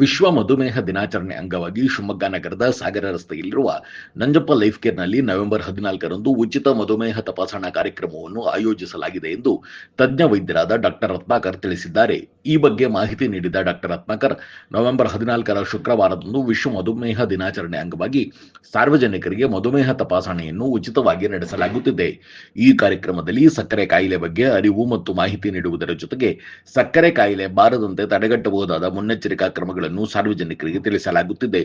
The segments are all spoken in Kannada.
ವಿಶ್ವ ಮಧುಮೇಹ ದಿನಾಚರಣೆ ಅಂಗವಾಗಿ ಶಿವಮೊಗ್ಗ ನಗರದ ಸಾಗರ ರಸ್ತೆಯಲ್ಲಿರುವ ನಂಜಪ್ಪ ಲೈಫ್ ಕೇರ್ನಲ್ಲಿ ನವೆಂಬರ್ ಹದಿನಾಲ್ಕರಂದು ಉಚಿತ ಮಧುಮೇಹ ತಪಾಸಣಾ ಕಾರ್ಯಕ್ರಮವನ್ನು ಆಯೋಜಿಸಲಾಗಿದೆ ಎಂದು ತಜ್ಞ ವೈದ್ಯರಾದ ಡಾಕ್ಟರ್ ರತ್ನಾಕರ್ ತಿಳಿಸಿದ್ದಾರೆ. ಈ ಬಗ್ಗೆ ಮಾಹಿತಿ ನೀಡಿದ ಡಾಕ್ಟರ್ ರತ್ನಾಕರ್, ನವೆಂಬರ್ ಹದಿನಾಲ್ಕರ ಶುಕ್ರವಾರದಂದು ವಿಶ್ವ ಮಧುಮೇಹ ದಿನಾಚರಣೆ ಅಂಗವಾಗಿ ಸಾರ್ವಜನಿಕರಿಗೆ ಮಧುಮೇಹ ತಪಾಸಣೆಯನ್ನು ಉಚಿತವಾಗಿ ನಡೆಸಲಾಗುತ್ತಿದೆ. ಈ ಕಾರ್ಯಕ್ರಮದಲ್ಲಿ ಸಕ್ಕರೆ ಕಾಯಿಲೆ ಬಗ್ಗೆ ಅರಿವು ಮತ್ತು ಮಾಹಿತಿ ನೀಡುವುದರ ಜೊತೆಗೆ ಸಕ್ಕರೆ ಕಾಯಿಲೆ ಬಾರದಂತೆ ತಡೆಗಟ್ಟಬಹುದಾದ ಮುನ್ನೆಚ್ಚರಿಕಾ ಕ್ರಮಗಳನ್ನು ಸಾರ್ವಜನಿಕರಿಗೆ ತಿಳಿಸಲಾಗುತ್ತಿದೆ.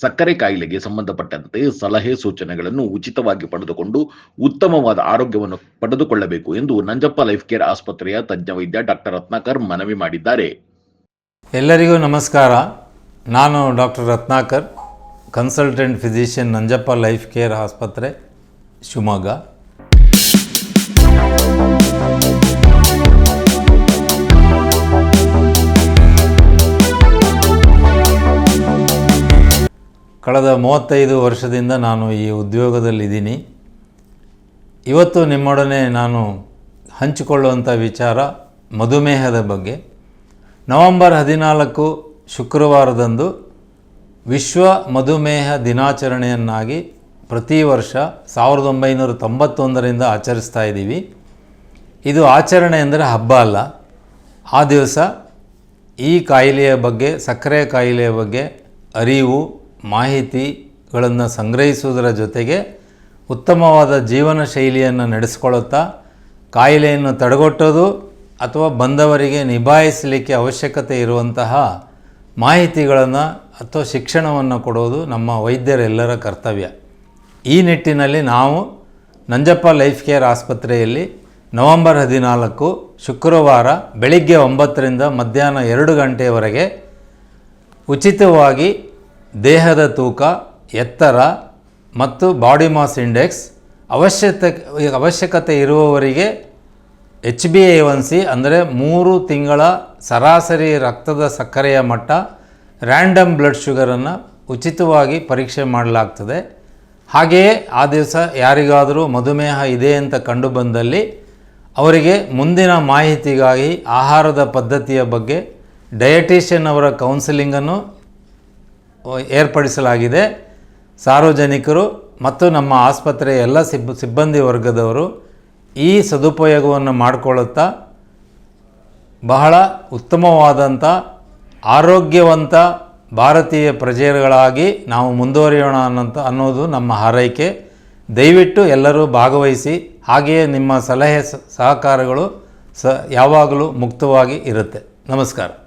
ಸಕ್ಕರೆ ಕಾಯಿಲೆಗೆ ಸಂಬಂಧಪಟ್ಟಂತೆ ಸಲಹೆ ಸೂಚನೆಗಳನ್ನು ಉಚಿತವಾಗಿ ಪಡೆದುಕೊಂಡು ಉತ್ತಮವಾದ ಆರೋಗ್ಯವನ್ನು ಪಡೆದುಕೊಳ್ಳಬೇಕು ಎಂದು ನಂಜಪ್ಪ ಲೈಫ್ ಕೇರ್ ಆಸ್ಪತ್ರೆಯ ತಜ್ಞ ವೈದ್ಯ ಡಾಕ್ಟರ್ ರತ್ನಾಕರ್ ಮನವಿ ಮಾಡಿದ್ದಾರೆ. ಎಲ್ಲರಿಗೂ ನಮಸ್ಕಾರ. ನಾನು doctor Ratnakar consultant physician Nanjappa life care ಆಸ್ಪತ್ರೆ, ಶಿವಮೊಗ್ಗ. ಕಳೆದ ಮೂವತ್ತೈದು ವರ್ಷದಿಂದ ನಾನು ಈ ಉದ್ಯೋಗದಲ್ಲಿದ್ದೀನಿ. ಇವತ್ತು ನಿಮ್ಮೊಡನೆ ನಾನು ಹಂಚಿಕೊಳ್ಳುವಂಥ ವಿಚಾರ ಮಧುಮೇಹದ ಬಗ್ಗೆ. ನವೆಂಬರ್ ಹದಿನಾಲ್ಕು ಶುಕ್ರವಾರದಂದು ವಿಶ್ವ ಮಧುಮೇಹ ದಿನಾಚರಣೆಯನ್ನಾಗಿ ಪ್ರತಿ ವರ್ಷ ಸಾವಿರದ ಒಂಬೈನೂರ ತೊಂಬತ್ತೊಂದರಿಂದ ಆಚರಿಸ್ತಾ ಇದ್ದೀವಿ. ಇದು ಆಚರಣೆ ಅಂದರೆ ಹಬ್ಬ ಅಲ್ಲ. ಆ ದಿವಸ ಈ ಕಾಯಿಲೆಯ ಬಗ್ಗೆ, ಸಕ್ಕರೆ ಕಾಯಿಲೆಯ ಬಗ್ಗೆ, ಅರಿವು ಮಾಹಿತಿಗಳನ್ನು ಸಂಗ್ರಹಿಸುವುದರ ಜೊತೆಗೆ ಉತ್ತಮವಾದ ಜೀವನ ಶೈಲಿಯನ್ನು ನಡೆಸಿಕೊಳ್ಳುತ್ತಾ, ಕಾಯಿಲೆಯನ್ನು ತಡೆಗಟ್ಟೋದು ಅಥವಾ ಬಂದವರಿಗೆ ನಿಭಾಯಿಸಲಿಕ್ಕೆ ಅವಶ್ಯಕತೆ ಇರುವಂತಹ ಮಾಹಿತಿಗಳನ್ನು ಅಥವಾ ಶಿಕ್ಷಣವನ್ನು ಕೊಡೋದು ನಮ್ಮ ವೈದ್ಯರೆಲ್ಲರ ಕರ್ತವ್ಯ. ಈ ನಿಟ್ಟಿನಲ್ಲಿ ನಾವು ನಂಜಪ್ಪ ಲೈಫ್ ಕೇರ್ ಆಸ್ಪತ್ರೆಯಲ್ಲಿ ನವೆಂಬರ್ ಹದಿನಾಲ್ಕು, ಶುಕ್ರವಾರ ಬೆಳಿಗ್ಗೆ ಒಂಬತ್ತರಿಂದ ಮಧ್ಯಾಹ್ನ ಎರಡು ಗಂಟೆಯವರೆಗೆ ಉಚಿತವಾಗಿ ದೇಹದ ತೂಕ, ಎತ್ತರ ಮತ್ತು ಬಾಡಿ ಮಾಸ್ ಇಂಡೆಕ್ಸ್ ಅವಶ್ಯತೆ ಅವಶ್ಯಕತೆ ಇರುವವರಿಗೆ H B A one C ಅಂದರೆ ಮೂರು ತಿಂಗಳ ಸರಾಸರಿ ರಕ್ತದ ಸಕ್ಕರೆಯ ಮಟ್ಟ ರ್ಯಾಂಡಮ್ ಬ್ಲಡ್ ಶುಗರನ್ನು ಉಚಿತವಾಗಿ ಪರೀಕ್ಷೆ ಮಾಡಲಾಗ್ತದೆ. ಹಾಗೆಯೇ ಆ ದಿವಸ ಯಾರಿಗಾದರೂ ಮಧುಮೇಹ ಇದೆ ಅಂತ ಕಂಡು ಬಂದಲ್ಲಿ ಅವರಿಗೆ ಮುಂದಿನ ಮಾಹಿತಿಗಾಗಿ ಆಹಾರದ ಪದ್ಧತಿಯ ಬಗ್ಗೆ ಡಯಟೀಷಿಯನ್ ಅವರ ಕೌನ್ಸಿಲಿಂಗನ್ನು ಏರ್ಪಡಿಸಲಾಗಿದೆ. ಸಾರ್ವಜನಿಕರು ಮತ್ತು ನಮ್ಮ ಆಸ್ಪತ್ರೆಯ ಎಲ್ಲ ಸಿಬ್, ಸಿಬ್ಬಂದಿ ವರ್ಗದವರು ಈ ಸದುಪಯೋಗವನ್ನು ಮಾಡಿಕೊಳ್ಳುತ್ತಾ ಬಹಳ ಉತ್ತಮವಾದಂಥ, ಆರೋಗ್ಯವಂತ ಭಾರತೀಯ ಪ್ರಜೆಗಳಾಗಿ ನಾವು ಮುಂದುವರಿಯೋಣ ಅನ್ನೋಂಥ ಅನ್ನೋದು ನಮ್ಮ ಹಾರೈಕೆ. ದಯವಿಟ್ಟು ಎಲ್ಲರೂ ಭಾಗವಹಿಸಿ, ಹಾಗೆಯೇ ನಿಮ್ಮ ಸಲಹೆ ಸಹಕಾರಗಳು ಸ, ಯಾವಾಗಲೂ ಮುಕ್ತವಾಗಿ ಇರುತ್ತೆ. ನಮಸ್ಕಾರ.